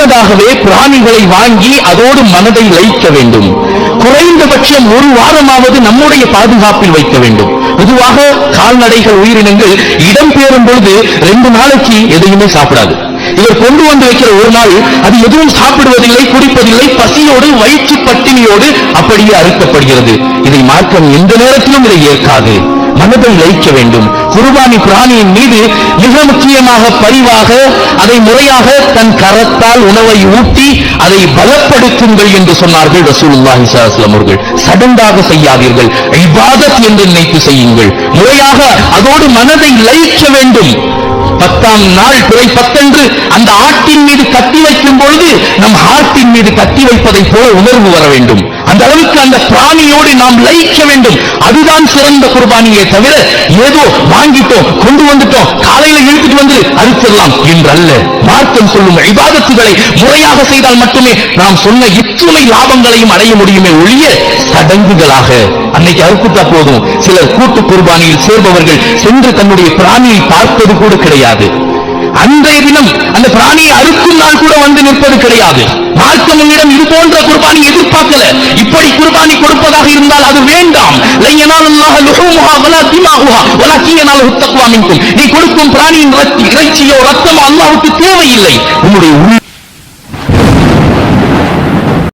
முன்னதாகவே பிராணிகளை வாங்கி அதோடு மனதை லயிக்க வேண்டும். குறைந்தபட்சம் ஒரு வாரமாவது நம்முடைய பாதுகாப்பில் வைக்க வேண்டும். பொதுவாக கால்நடைகள் உயிரினங்கள் இடம்பெறும் பொழுது ரெண்டு நாளைக்கு எதையுமே சாப்பிடாது. இவர் கொண்டு வந்து வைக்கிற ஒரு நாள் அது எதுவும் சாப்பிடுவதில்லை குடிப்பதில்லை பசியோடு வயிற்று பட்டினியோடு அப்படியே அறுக்கப்படுகிறது. இதை மார்க்கம் எந்த நேரத்திலும் இதை ஏற்காது. மனதை லயிக்க வேண்டும். குருபானி பிராணியின் மீது மிக முக்கியமாக பரிவாக அதை முறையாக தன் கரத்தால் உணவை ஊட்டி அதை பலப்படுத்துங்கள் என்று சொன்னார்கள் ரசூலுல்லாஹி ஸல்லல்லாஹு அவர்கள். சடண்டாக செய்யாதீர்கள். இபாதத் என்று நினைத்து செய்யுங்கள். முறையாக அதோடு மனதை லயிக்க வேண்டும். பத்தாம் நாள் பிறை பத்தன்று அந்த ஆட்டின் மீது கட்டி வைக்கும் பொழுது நம் ஹார்ட் பிராணியின் மீது கத்தி வைப்பதை போல உணர்வு வர வேண்டும். அந்த அளவுக்கு அந்த பிராணியோடு நாம் லயிக்க வேண்டும். அதுதான் சிறந்த குர்பானியை தவிர ஏதோ வாங்கிட்டோம் கொண்டு வந்துட்டோம் காலையில இழுத்துட்டு வந்து அறுத்திடலாம் என்றல்ல. மார்க்கம் சொல்லும் இபாதத்துகளை முறையாக செய்தால் மட்டுமே நாம் சொன்ன இத்துணை லாபங்களையும் அடைய முடியுமே ஒழிய சடங்குகளாக. அன்னைக்கு அறுப்புட்டா போதும். சிலர் கூட்டு குர்பானியில் சேர்பவர்கள் சென்று தன்னுடைய பிராணியை பார்ப்பது கூட கிடையாது. அன்றைய தினம் அந்த பிராணியை அறுத்து நாள் கூட வந்து நிற்பது கிடையாது. மார்க்கம் உன்னிடம் இது போன்ற குர்பானி எதிர்பார்க்கல. இப்படி குர்பானி கொடுப்பதாக இருந்தால் அது வேண்டாம். நீ கொடுக்கும் பிராணியின் இறைச்சியோ ரத்தமோ அல்லாவுக்கு தேவையில்லை. உன்னுடைய